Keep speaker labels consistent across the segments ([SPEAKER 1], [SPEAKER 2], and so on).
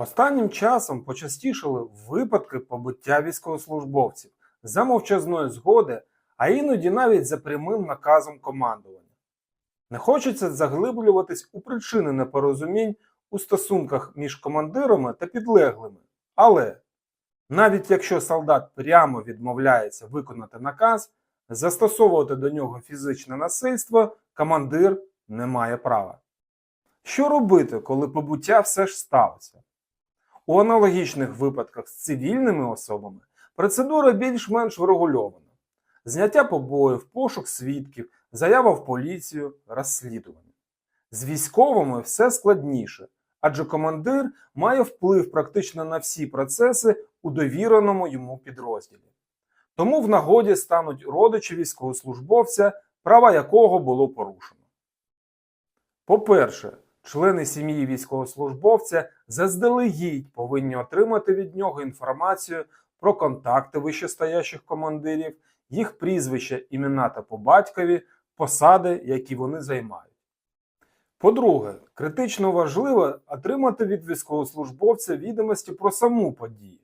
[SPEAKER 1] Останнім часом почастішали випадки побиття військовослужбовців за мовчазної згоди, а іноді навіть за прямим наказом командування. Не хочеться заглиблюватись у причини непорозумінь у стосунках між командирами та підлеглими. Але навіть якщо солдат прямо відмовляється виконати наказ, застосовувати до нього фізичне насильство командир не має права. Що робити, коли побуття все ж сталося? У аналогічних випадках з цивільними особами процедура більш-менш врегульована. Зняття побоїв, пошук свідків, заява в поліцію, розслідування. З військовими все складніше, адже командир має вплив практично на всі процеси у довіреному йому підрозділі. Тому в нагоді стануть родичі військовослужбовця, права якого було порушено. По-перше, члени сім'ї військовослужбовця заздалегідь повинні отримати від нього інформацію про контакти вищестоящих командирів, їх прізвища, імена та по батькові, посади, які вони займають. По-друге, критично важливо отримати від військовослужбовця відомості про саму подію.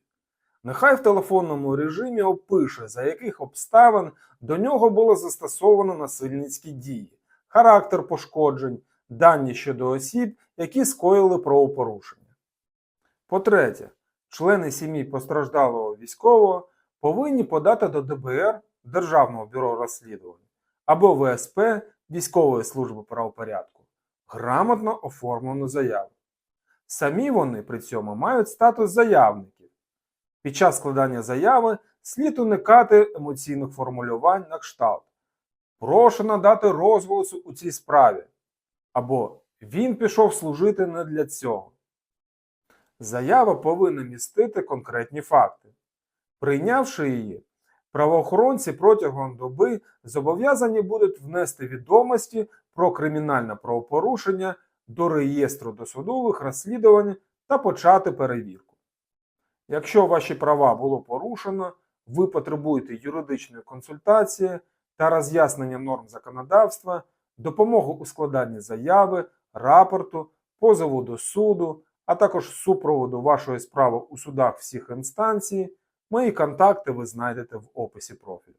[SPEAKER 1] Нехай в телефонному режимі опише, за яких обставин до нього було застосовано насильницькі дії, характер пошкоджень, дані щодо осіб, які скоїли правопорушення. По-третє, члени сім'ї постраждалого військового повинні подати до ДБР Державного бюро розслідувань або ВСП Військової служби правопорядку грамотно оформлену заяву. Самі вони при цьому мають статус заявників. Під час складання заяви слід уникати емоційних формулювань на кшталт. Прошу надати розголосу у цій справі. Або він пішов служити не для цього. Заява повинна містити конкретні факти. Прийнявши її, правоохоронці протягом доби зобов'язані будуть внести відомості про кримінальне правопорушення до реєстру досудових розслідувань та почати перевірку. Якщо ваші права було порушено, ви потребуєте юридичної консультації та роз'яснення норм законодавства, допомогу у складанні заяви, рапорту, позову до суду, а також супроводу вашої справи у судах всіх інстанцій, мої контакти ви знайдете в описі профілю.